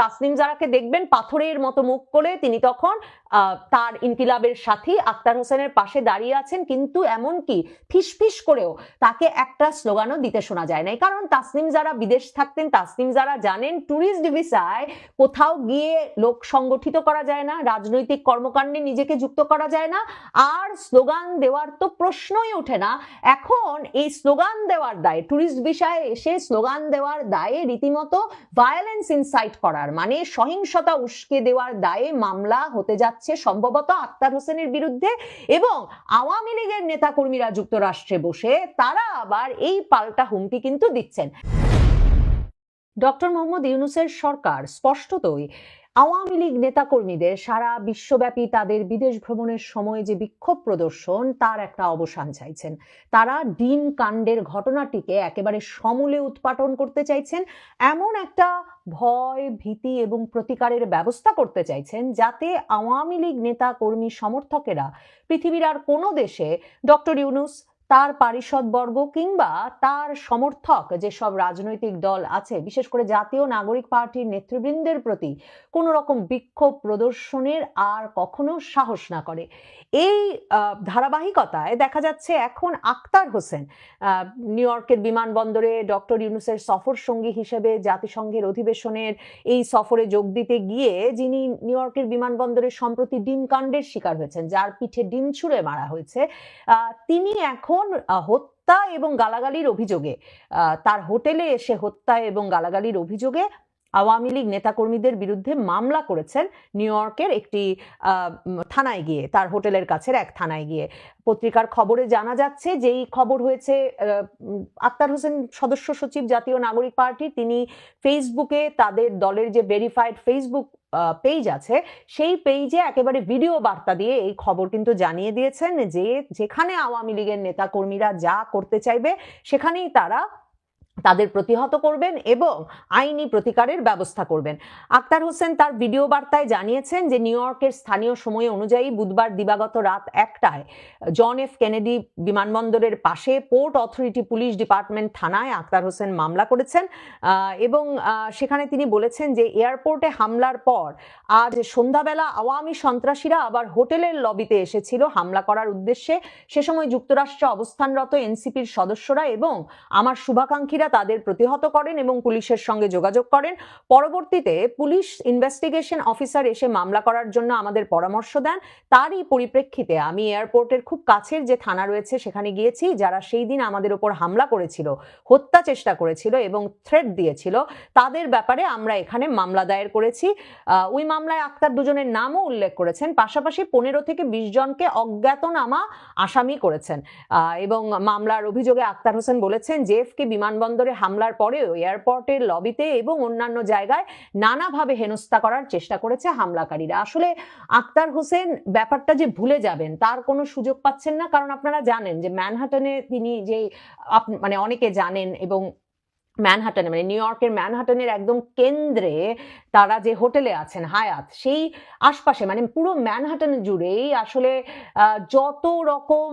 তাসনিম জারাকে দেখবেন পাথরের মতো মুখ করে তিনি তখন তার ইনকিলাবের সাথী আক্তার হোসেনের পাশে দাঁড়িয়ে আছেন। কিন্তু এমনকি ফিসফিস করেও তাকে একটা স্লোগানও দিতে শোনা যায় নাই। কারণ তাসনিম যারা বিদেশ থাকতেন, তাসনিম যারা জানেন ট্যুরিস্ট ভিসায় কোথাও গিয়ে লোক সংগঠিত করা যায় না, রাজনৈতিক কর্মকাণ্ডে নিজেকে যুক্ত করা যায় না। আর স্লোগান দেওয়ার তো প্রশ্নই ওঠে না। এখন এই স্লোগান দেওয়ার দায়ে, ট্যুরিস্ট ভিসায় এসে স্লোগান দেওয়ার দায়ে রীতিমতো ভায়োলেন্স ইনসাইট করার মানে সহিংসতা উস্কে দেওয়ার দায়ে মামলা হতে যাচ্ছে সম্ভবত আক্তার হোসেনের বিরুদ্ধে এবং আওয়ামী লীগের নেতাকর্মীরা যুক্তরাষ্ট্রে বসে তারা আবার এই পাল্টা হুমকি কিন্তু দিচ্ছেন। ডক্টর মোহাম্মদ ইউনুসের সরকার স্পষ্টতই আওয়ামী লীগ নেতাকর্মীদের সারা বিশ্বব্যাপী তাদের বিদেশ ভ্রমণের সময় যে বিক্ষোভ প্রদর্শন, তার একটা অবসান চাইছেন। তারা ডিম কাণ্ডের ঘটনাটিকে একেবারে সমূলে উৎপাটন করতে চাইছেন, এমন একটা ভয়, ভীতি এবং প্রতিকারের ব্যবস্থা করতে চাইছেন যাতে আওয়ামী লীগ নেতা কর্মী সমর্থকেরা পৃথিবীর আর কোনো দেশে, ডক্টর ইউনুস তার পারিষদবর্গ কিংবা তার সমর্থক যেসব রাজনৈতিক দল আছে, বিশেষ করে জাতীয় নাগরিক পার্টির নেতৃবৃন্দের প্রতি কোনো রকম বিক্ষোভ প্রদর্শনের আর কখনো সাহস না করে। এই ধারাবাহিকতায় দেখা যাচ্ছে এখন আক্তার হোসেন নিউ ইয়র্কের বিমানবন্দরে ডক্টর ইউনুসের সফর সঙ্গী হিসেবে জাতিসংঘের অধিবেশনের এই সফরে যোগ দিতে গিয়ে যিনি নিউ ইয়র্কের বিমানবন্দরে সম্প্রতি ডিম কাণ্ডের শিকার হয়েছেন, যার পিঠে ডিম ছুঁড়ে মারা হয়েছে তিনি এখন আহ, হত্যা এবং গালাগালির অভিযোগে তার হোটেলে এসে হত্যা এবং গালাগালির অভিযোগে আওয়ামী লীগ নেতাকর্মীদের বিরুদ্ধে মামলা করেছেন নিউ ইয়র্কের একটি থানায় গিয়ে, তার হোটেলের কাছের এক থানায় গিয়ে। পত্রিকার খবরে জানা যাচ্ছে যেই খবর হয়েছে আক্তার হোসেন সদস্য সচিব জাতীয় নাগরিক পার্টি তিনি ফেসবুকে তাদের দলের যে ভেরিফাইড ফেসবুক পেজ আছে, সেই পেজে একেবারে ভিডিও বার্তা দিয়ে এই খবর কিন্তু জানিয়ে দিয়েছেন যে, যেখানে আওয়ামী লীগের নেতাকর্মীরা যা করতে চাইবে, সেখানেই তারা তাদের প্রতিহত করবেন এবং আইনি প্রতিকারের ব্যবস্থা করবেন। আক্তার হোসেন তার ভিডিও বার্তায় জানিয়েছেন যে নিউ ইয়র্কের স্থানীয় সময় অনুযায়ী বুধবার দিবাগত রাত একটায় জন এফ কেনেডি বিমানবন্দরের পাশে পোর্ট অথরিটি পুলিশ ডিপার্টমেন্ট থানায় আক্তার হোসেন মামলা করেছেন এবং সেখানে তিনি বলেছেন যে এয়ারপোর্টে হামলার পর আজ সন্ধ্যাবেলা আওয়ামী সন্ত্রাসীরা আবার হোটেলের লবিতে এসেছিল হামলা করার উদ্দেশ্যে। সে সময় যুক্তরাষ্ট্রে অবস্থানরত এনসিপির সদস্যরা এবং আমার শুভাকাঙ্ক্ষীরা তাদের প্রতিহত করেন এবং পুলিশের সঙ্গে যোগাযোগ করেন। পরবর্তীতে পুলিশ ইনভেস্টিগেশন অফিসার এসে মামলা করার জন্য আমাদের পরামর্শ দেন। তারই পরিপ্রেক্ষিতে আমি এয়ারপোর্টের খুব কাছের যে থানা রয়েছে সেখানে গিয়েছি, যারা সেই দিন আমাদের ওপর হামলা করেছিল, হত্যা চেষ্টা করেছিল এবং থ্রেট দিয়েছিল, তাদের ব্যাপারে আমরা এখানে মামলা দায়ের করেছি। ওই মামলায় আক্তার দুজনের নামও উল্লেখ করেছেন। পাশাপাশি পনেরো থেকে বিশ জনকে অজ্ঞাতনামা আসামি করেছেন। এবং মামলার অভিযোগে আক্তার হোসেন বলেছেন, জেএফকে বিমানবন্দরে হামলার পরেও এয়ারপোর্টের লবিতে এবং অন্যান্য জায়গায় নানাভাবে হেনস্থা করার চেষ্টা করেছে হামলাকারীরা। আসলে আক্তার হোসেন, ব্যাপারটা যে ভুলে যাবেন, তার কোনো সুযোগ পাচ্ছেন না? কারণ আপনারা জানেন যে ম্যানহাটনে তিনি যে মানে অনেকে জানেন এবং ম্যানহাটনে মানে নিউ ইয়র্কের ম্যানহাটনের একদম কেন্দ্রে তারা যে হোটেলে আছেন, হায়াত, সেই আশপাশে মানে পুরো ম্যানহাটন জুড়েই আসলে যত রকম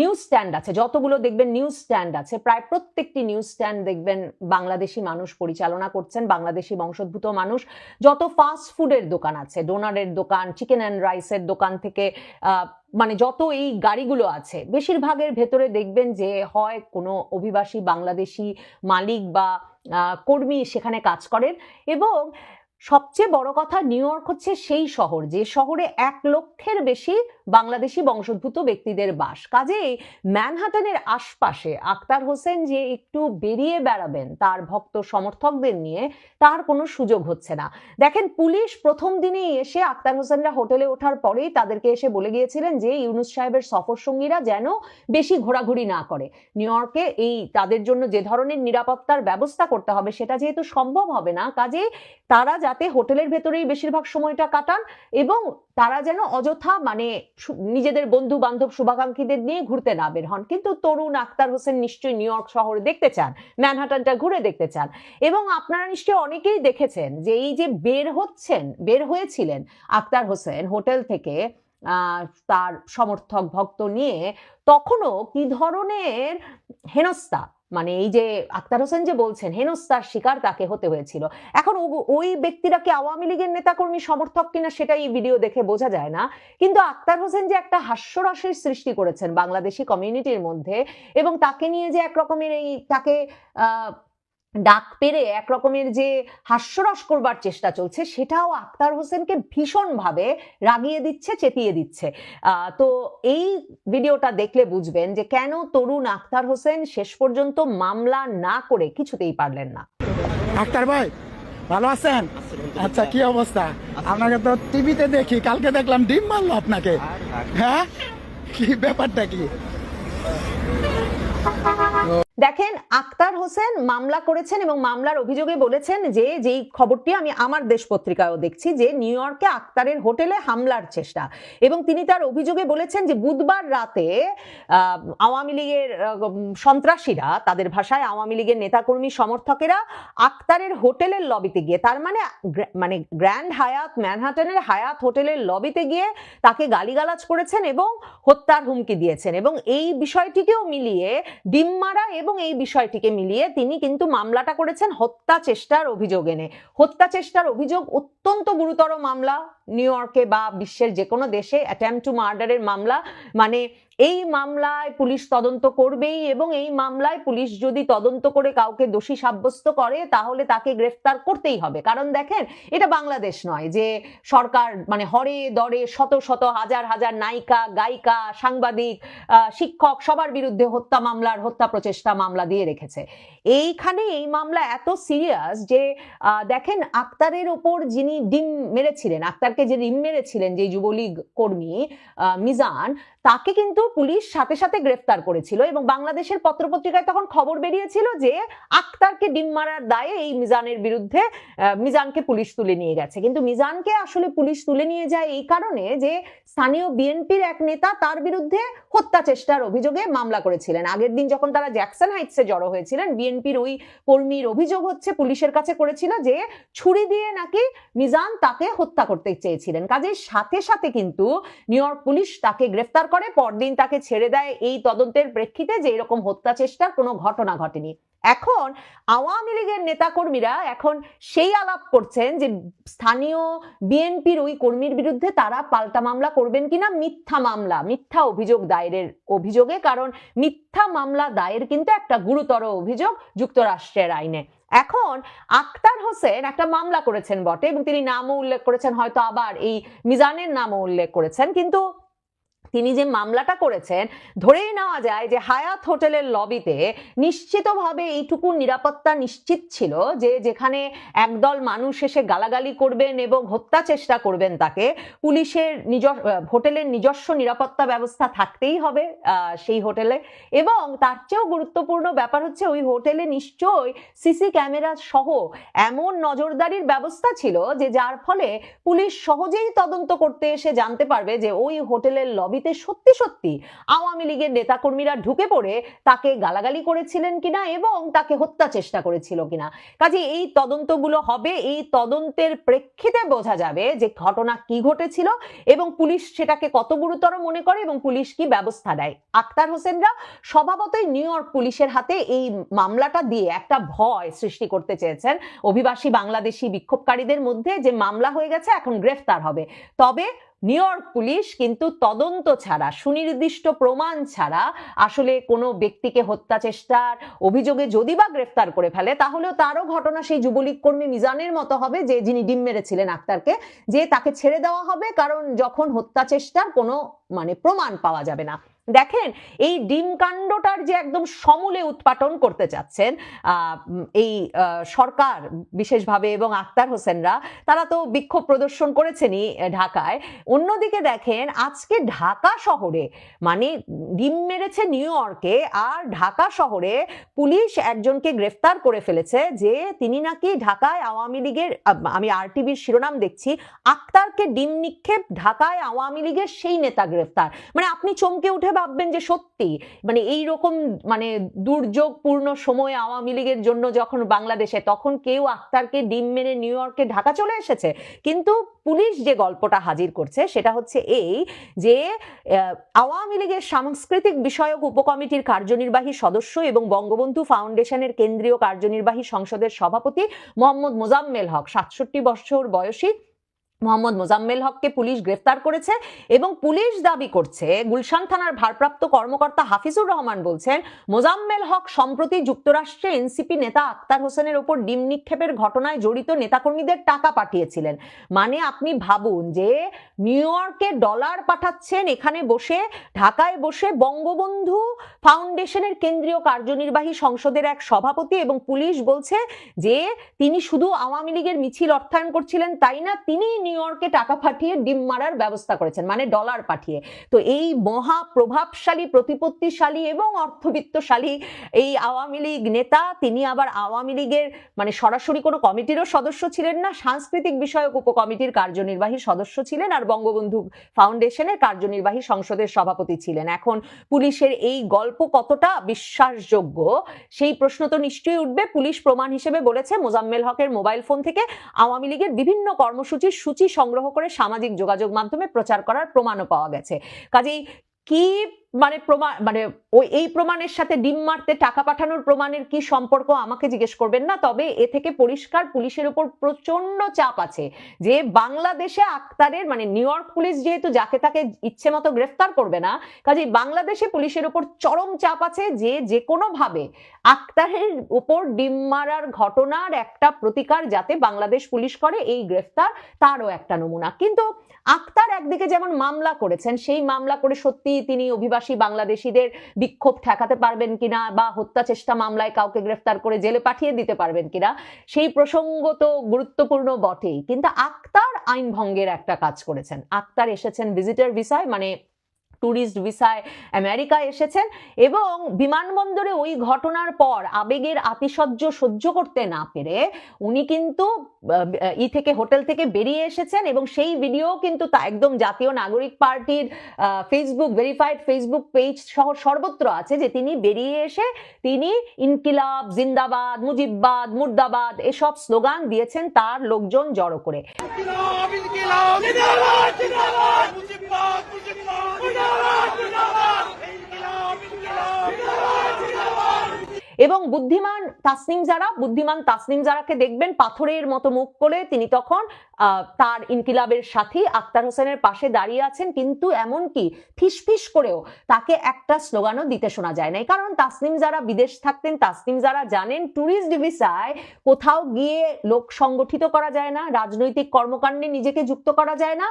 নিউজ স্ট্যান্ড আছে, যতগুলো দেখবেন নিউজ স্ট্যান্ড আছে, প্রায় প্রত্যেকটি নিউজ স্ট্যান্ড দেখবেন বাংলাদেশি মানুষ পরিচালনা করছেন, বাংলাদেশি বংশোদ্ভূত মানুষ। যত ফাস্ট ফুডের দোকান আছে ডোনারের দোকান চিকেন অ্যান্ড রাইসের দোকান থেকে মানে যত এই গাড়িগুলো আছে, বেশিরভাগের ভেতরে দেখবেন যে হয় কোনো অভিবাসী বাংলাদেশি মালিক বা কর্মী সেখানে কাজ করেন এবং সবচেয়ে বড় কথা নিউ ইয়র্ক হচ্ছে সেই শহর, যে শহরে এক লক্ষের বেশি বাংলাদেশি বংশোদ্ভূত ব্যক্তিদের বাস। কাজেই ম্যানহাটনের আশপাশে আক্তার হোসেন যে একটু বেরিয়ে বেড়াবেন তার ভক্ত সমর্থকদের নিয়ে তার কোনো সুযোগ হচ্ছে না। দেখেন, পুলিশ প্রথম দিনেই এসে আক্তার হোসেনরা হোটেলে ওঠার পরেই তাদেরকে এসে বলে গিয়েছিলেন যে ইউনুস সাহেবের সফর সঙ্গীরা যেন বেশি ঘোরাঘুরি না করে। নিউ ইয়র্কে এই তাদের জন্য যে ধরনের নিরাপত্তার ব্যবস্থা করতে হবে সেটা যেহেতু সম্ভব হবে না, কাজেই তারা যাতে হোটেলের ভেতরেই বেশিরভাগ সময়টা কাটান এবং তারা যেন অযথা মানে নিজেদের বন্ধু বান্ধব শুভাকাঙ্ক্ষীদের নিয়ে ঘুরতে না বের হন। কিন্তু তরুণ আক্তার হোসেন নিশ্চয়ই নিউ ইয়র্ক শহরে দেখতে চান, ম্যানহাটনটা ঘুরে দেখতে চান। এবং আপনারা নিশ্চয়ই অনেকেই দেখেছেন যে এই যে বের হচ্ছেন, বের হয়েছিলেন আক্তার হোসেন হোটেল থেকে তার সমর্থক ভক্ত নিয়ে, তখনও কি ধরনের হেনস্থা মানে এই যে আক্তার হোসেন যে বলছেন হেনস্তার শিকার তাকে হতে হয়েছিল। এখন ওই ব্যক্তিরা কি আওয়ামী লীগের নেতাকর্মী সমর্থক কিনা সেটা এই ভিডিও দেখে বোঝা যায় না। কিন্তু আক্তার হোসেন যে একটা হাস্যরসের সৃষ্টি করেছেন বাংলাদেশি কমিউনিটির মধ্যে এবং তাকে নিয়ে যে একরকমের এই, তাকে ডাক পেরে এক রকমের যে হাস্যরস করবার চেষ্টা চলছে, সেটাও আক্তার হোসেনকে ভীষণভাবে রাগিয়ে দিচ্ছে চেতিয়ে দিচ্ছে। তো এই ভিডিওটা দেখলে বুঝবেন যে কেন তরুণ আক্তার হোসেন শেষ পর্যন্ত মামলা না করে কিছুতেই পারলেন না। আক্তার ভাই, ভালো আছেন? আচ্ছা কি অবস্থা? আপনাকে তো টিভিতে দেখি, কালকে দেখলাম ডিম মারলো আপনাকে। হ্যাঁ? কি ব্যাপারটা কি? দেখেন, আক্তার হোসেন মামলা করেছেন এবং মামলার অভিযোগে বলেছেন যে, যেই খবরটি আমি আমার দেশ পত্রিকায়ও দেখছি যে, নিউ ইয়র্কে আক্তারের হোটেলে হামলার চেষ্টা এবং তিনি তার অভিযোগে বলেছেন যে, বুধবার রাতে আওয়ামী লীগের সন্ত্রাসীরা তাদের ভাষায় আওয়ামী লীগের নেতাকর্মী সমর্থকেরা আক্তারের হোটেলের লবিতে গিয়ে, তার মানে মানে গ্র্যান্ড হায়াত, ম্যানহাটনের হায়াত হোটেলের লবিতে গিয়ে তাকে গালিগালাজ করেছেন এবং হত্যার হুমকি দিয়েছেন এবং এই বিষয়টিকেও মিলিয়ে ডিম মারা এবং এই বিষয়টিকে মিলিয়ে তিনি কিন্তু মামলাটা করেছেন হত্যা চেষ্টার অভিযোগ এনে। হত্যা চেষ্টার অভিযোগ অত্যন্ত গুরুতর মামলা। নিউ ইয়র্কে বা বিশ্বের যে কোনো দেশে অ্যাটেম্প টু মার্ডারের মামলা। মানে এই মামলায় পুলিশ তদন্ত করবেই এবং এই মামলায় পুলিশ যদি তদন্ত করে কাউকে দোষী সাব্যস্ত করে, তাহলে তাকে গ্রেফতার করতেই হবে। কারণ দেখেন, এটা বাংলাদেশ নয় যে সরকার মানে হরে দরে শত শত, হাজার হাজার নায়িকা, গায়িকা, সাংবাদিক শিক্ষক সবার বিরুদ্ধে হত্যা মামলার হত্যা প্রচেষ্টা মামলা দিয়ে রেখেছে। এইখানে এই মামলা এত সিরিয়াস যে দেখেন আক্তারের ওপর যিনি ডিম মেরেছিলেন, আক্তারকে যে ডিম মেরেছিলেন, যে যুবলীগ কর্মী মিজান, তাকে কিন্তু পুলিশ সাথে সাথে গ্রেফতার করেছিল এবং বাংলাদেশের পত্রপত্রিকায় তখন খবর বেরিয়েছিল যে আক্তারকে ডিম মারার দায়ে এই মিজানের বিরুদ্ধে মিজানকে পুলিশ তুলে নিয়ে গেছে। কিন্তু মিজানকে আসলে পুলিশ তুলে নিয়ে যায় এই কারণে যে স্থানীয় বিএনপির এক নেতা তার বিরুদ্ধে হত্যা চেষ্টার অভিযোগে মামলা করেছিলেন। আগের দিন যখন তারা জ্যাকসন হাইটসে জড়ো হয়েছিলেন বিএনপির ওই কর্মীর অভিযোগ হচ্ছে পুলিশের কাছে করেছিল যে ছুরি দিয়ে নাকি মিজান তাকে হত্যা করতে চেয়েছিলেন। কাজের সাথে সাথে কিন্তু নিউ ইয়র্ক পুলিশ তাকে গ্রেফতার করে, পরদিন তাকে ছেড়ে দেয় এই তদন্তের প্রেক্ষিতে যে এরকম হত্যা চেষ্টার কোনো ঘটনা ঘটেনি। এখন আওয়ামী লীগের নেতাকর্মীরা এখন সেই আলাপ করছেন যে স্থানীয় বিএনপির ওই কর্মীর বিরুদ্ধে তারা পাল্টা মামলা করবেন কিনা? মিথ্যা মামলা, মিথ্যা অভিযোগ দায়েরের অভিযোগে, কারণ মিথ্যা মামলা দায়ের কিন্তু একটা গুরুতর অভিযোগ যুক্তরাষ্ট্রের আইনে। এখন আক্তার হোসেন একটা মামলা করেছেন বটে এবং তিনি নামও উল্লেখ করেছেন, হয়তো আবার এই মিজানের নামও উল্লেখ করেছেন, কিন্তু তিনি যে মামলাটা করেছেন, ধরেই নেওয়া যায় যে হায়াত হোটেলের লবিতে নিশ্চিতভাবে এইটুকু নিরাপত্তা নিশ্চিত ছিল যে যেখানে একদল মানুষ এসে গালাগালি করবেন এবং হত্যা চেষ্টা করবেন তাকে, পুলিশের নিজ হোটেলের নিজস্ব নিরাপত্তা ব্যবস্থা থাকতেই হবে সেই হোটেলে। এবং তার চেয়েও গুরুত্বপূর্ণ ব্যাপার হচ্ছে ওই হোটেলে নিশ্চয়ই সিসি ক্যামেরা সহ এমন নজরদারির ব্যবস্থা ছিল যে যার ফলে পুলিশ সহজেই তদন্ত করতে এসে জানতে পারবে যে ওই হোটেলের লবিতে সত্যি সত্যি আওয়ামী লীগের নেতাকর্মীরা ঢুকে পড়ে তাকে গালাগালি করেছিলেন কিনা এবং তাকে হত্যা চেষ্টা করেছিল কিনা। কাজে এই তদন্তগুলো হবে, এই তদন্তের প্রেক্ষিতে বোঝা যাবে যে ঘটনা কি ঘটেছিল এবং পুলিশ সেটাকে কত গুরুতর মনে করে এবং পুলিশ কি ব্যবস্থা নেয়। আক্তার হোসেনরা স্বভাবতই নিউ ইয়র্ক পুলিশের হাতে এই মামলাটা দিয়ে একটা ভয় সৃষ্টি করতে চেয়েছেন। অভিবাসী বাংলাদেশি বিক্ষোভকারীদের মধ্যে যে মামলা হয়ে গেছে, এখন গ্রেফতার হবে। তবে নিউ ইয়র্ক পুলিশ কিন্তু তদন্ত ছাড়া, সুনির্দিষ্ট প্রমাণ ছাড়া আসলে কোনো ব্যক্তিকে হত্যা চেষ্টার অভিযোগে যদি বা গ্রেফতার করে ফেলে, তাহলেও তারও ঘটনা সেই যুবলীগ কর্মী মিজানের মতো হবে, যে যিনি ডিম মেরেছিলেন আক্তারকে, যে তাকে ছেড়ে দেওয়া হবে, কারণ যখন হত্যা চেষ্টার কোনো মানে প্রমাণ পাওয়া যাবে না। দেখেন, এই ডিম কাণ্ডটার যে একদম সমূলে উৎপাটন করতে চাচ্ছেন এই সরকার বিশেষভাবে এবং আক্তার হোসেনরা, তারা তো বিক্ষোভ প্রদর্শন করেছেনই ঢাকায়। অন্যদিকে দেখেন, আজকে ঢাকা শহরে মানে ডিম মেরেছে নিউ ইয়র্কে, আর ঢাকা শহরে পুলিশ একজনকে গ্রেফতার করে ফেলেছে যে তিনি নাকি ঢাকায় আওয়ামী লীগের আমি আরটিভির শিরোনাম দেখছি, আক্তারকে ডিম নিক্ষেপ ঢাকায় আওয়ামী লীগের সেই নেতা গ্রেফতার। মানে আপনি চমকে উঠে উঠে ভাববেন যে সত্যি। মানে এই রকম মানে দুর্যোগপূর্ণ সময়ে আওয়ামী লীগের জন্য যখন বাংলাদেশে, তখন কেউ আক্তারকে ডিম মেরে নিউ ইয়র্কে ঢাকা চলে এসেছে। কিন্তু পুলিশ যে গল্পটা হাজির করছে, সেটা হচ্ছে এই যে আওয়ামী লীগের সাংস্কৃতিক বিষয়ক উপকমিটির কার্যনির্বাহী সদস্য এবং বঙ্গবন্ধু ফাউন্ডেশনের কেন্দ্রীয় কার্যনির্বাহী সংসদের সভাপতি মোহাম্মদ মোজাম্মেল হক, সাতষট্টি বছর বয়সী মোহাম্মদ মোজাম্মেল হককে পুলিশ গ্রেফতার করেছে এবং পুলিশ দাবি করছে, গুলশান থানার ভারপ্রাপ্ত কর্মকর্তা হাফিজুর রহমান বলছেন, মোজাম্মেল হক সম্প্রতি যুক্তরাষ্ট্রে এনসিপি নেতা আক্তার হোসেনের ওপর ডিম নিক্ষেপের ঘটনায় জড়িত নেতাকর্মীদের টাকা পাঠিয়েছিলেন। মানে আপনি ভাবুন যে নিউ ইয়র্কে ডলার পাঠাচ্ছেন, এখানে বসে, ঢাকায় বসে বঙ্গবন্ধু ফাউন্ডেশনের কেন্দ্রীয় কার্যনির্বাহী সংসদের এক সভাপতি এবং পুলিশ বলছে যে তিনি শুধু আওয়ামী লীগের মিছিল অর্থায়ন করছিলেন, তাই না? তিনি নিউ ইয়র্কে টাকা পাঠিয়ে ডিম মারার ব্যবস্থা করেছেন মানে ডলার পাঠিয়ে। তো এই মহা প্রভাবশালী, প্রতিপত্তিশালী এবং অর্থবিত্তশালী এই আওয়ামী লীগ নেতা, তিনি আবার আওয়ামী লীগের মানে সরাসরি কোনো কমিটিরও সদস্য ছিলেন না, সাংস্কৃতিক বিষয়ক উপকমিটির কার্যনির্বাহী সদস্য ছিলেন আর বঙ্গবন্ধু ফাউন্ডেশনের কার্যনির্বাহী সংসদের সভাপতি ছিলেন। এখন পুলিশের এই গল্প কতটা বিশ্বাসযোগ্য, সেই প্রশ্ন তো নিশ্চয়ই উঠবে। পুলিশ প্রমাণ হিসেবে বলেছে, মোজাম্মেল হকের মোবাইল ফোন থেকে আওয়ামী লীগের বিভিন্ন কর্মসূচির সূচি সংগ্রহ করে সামাজিক যোগাযোগ মাধ্যমে প্রচার করার প্রমাণও পাওয়া গেছে। কাজেই কি মানে প্রমাণ মানে ওই, এই প্রমাণের সাথে ডিম মারতে টাকা পাঠানোর প্রমাণের কি সম্পর্ক আমাকে জিজ্ঞেস করবেন না? তবে এ থেকে পরিষ্কার পুলিশের উপর প্রচণ্ড চাপ আছে যে বাংলাদেশে আক্তারের মানে নিউ ইয়র্ক পুলিশ যেহেতু যাকে তাকে ইচ্ছে মতো গ্রেফতার করবে না, কাজেই বাংলাদেশে পুলিশের উপর চরম চাপ আছে যে যে কোনো ভাবে আক্তারের উপর ডিম মারার ঘটনার একটা প্রতিকার যাতে বাংলাদেশ পুলিশ করে, এই গ্রেফতার তারও একটা নমুনা। কিন্তু আক্তার একদিকে যেমন মামলা করেছেন, সেই মামলা করে সত্যি তিনি অভিবাসী বাংলাদেশিদের বিক্ষোভ ঠেকাতে পারবেন কিনা বা হত্যা চেষ্টা মামলায় কাউকে গ্রেফতার করে জেলে পাঠিয়ে দিতে পারবেন কিনা, সেই প্রসঙ্গ তো গুরুত্বপূর্ণ বটেই। কিন্তু আক্তার আইন ভঙ্গের একটা কাজ করেছেন। আক্তার এসেছেন ভিজিটার ভিসায় মানে ট্যুরিস্ট ভিসায় আমেরিকা এসেছেন এবং বিমানবন্দরে ওই ঘটনার পর আবেগের আতিশয্য সহ্য করতে না পেরে উনি কিন্তু ই থেকে, হোটেল থেকে বেরিয়ে এসেছেন এবং সেই ভিডিও কিন্তু তা একদম জাতীয় নাগরিক পার্টির ফেসবুক ভেরিফাইড ফেসবুক পেজ সহ সর্বত্র আছে যে তিনি বেরিয়ে এসে তিনি ইনকিলাব, জিন্দাবাদ, মুজিববাদ, মুর্দাবাদ এসব স্লোগান দিয়েছেন তার লোকজন জড়ো করে। এবং বুদ্ধিমান তাসনিম যারা বুদ্ধিমান তাসনিম যারাকে দেখবেন পাথরের মতো মুখ করে তিনি তখন তার ইনকিলাবের সাথী আক্তার হোসেনের পাশে দাঁড়িয়ে আছেন, কিন্তু এমনকি ফিসফিস করেও তাকে একটা স্লোগানও দিতে শোনা যায় নাই। কারণ তাসনিম যারা বিদেশ থাকতেন, তাসনিম যারা জানেন, ট্যুরিস্ট ভিসায় কোথাও গিয়ে লোক সংগঠিত করা যায় না, রাজনৈতিক কর্মকাণ্ডে নিজেকে যুক্ত করা যায় না,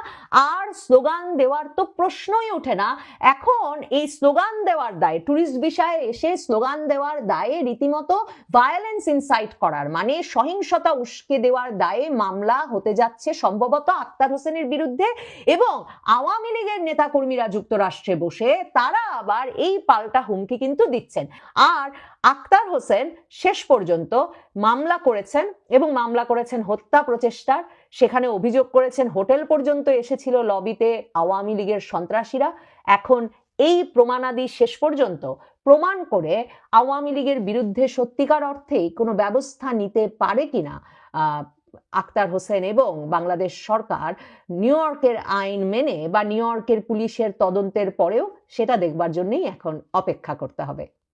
আর স্লোগান দেওয়ার তো প্রশ্নই ওঠে না। এখন এই স্লোগান দেওয়ার দায়, ট্যুরিস্ট বিষয়ে এসে স্লোগান দেওয়ার দায়ে রীতিমতো ভায়োলেন্স ইনসাইট করার মানে সহিংসতা উস্কে দেওয়ার দায়ে মামলা হতে যাচ্ছে সম্ভবত আক্তার হোসেনের বিরুদ্ধে এবং আওয়ামী লীগের নেতাকর্মীরা যুক্তরাষ্ট্রে বসে তারা আবার এই পাল্টা হুমকি কিন্তু দিচ্ছেন। আর আক্তার হোসেন শেষ পর্যন্ত মামলা করেছেন এবং মামলা করেছেন হত্যা প্রচেষ্টার। সেখানে অভিযোগ করেছেন হোটেল পর্যন্ত এসেছিল লবিতে আওয়ামী লীগের সন্ত্রাসীরা। এখন এই প্রমাণাদি শেষ পর্যন্ত প্রমাণ করে আওয়ামী লীগের বিরুদ্ধে সত্যিকার অর্থেই কোনো ব্যবস্থা নিতে পারে কিনা আক্তার হোসেন এবং বাংলাদেশ সরকার নিউ ইয়র্কের আইন মেনে বা নিউ ইয়র্কের পুলিশের তদন্তের পরেও সেটা দেখবার জন্যই এখন অপেক্ষা করতে হবে।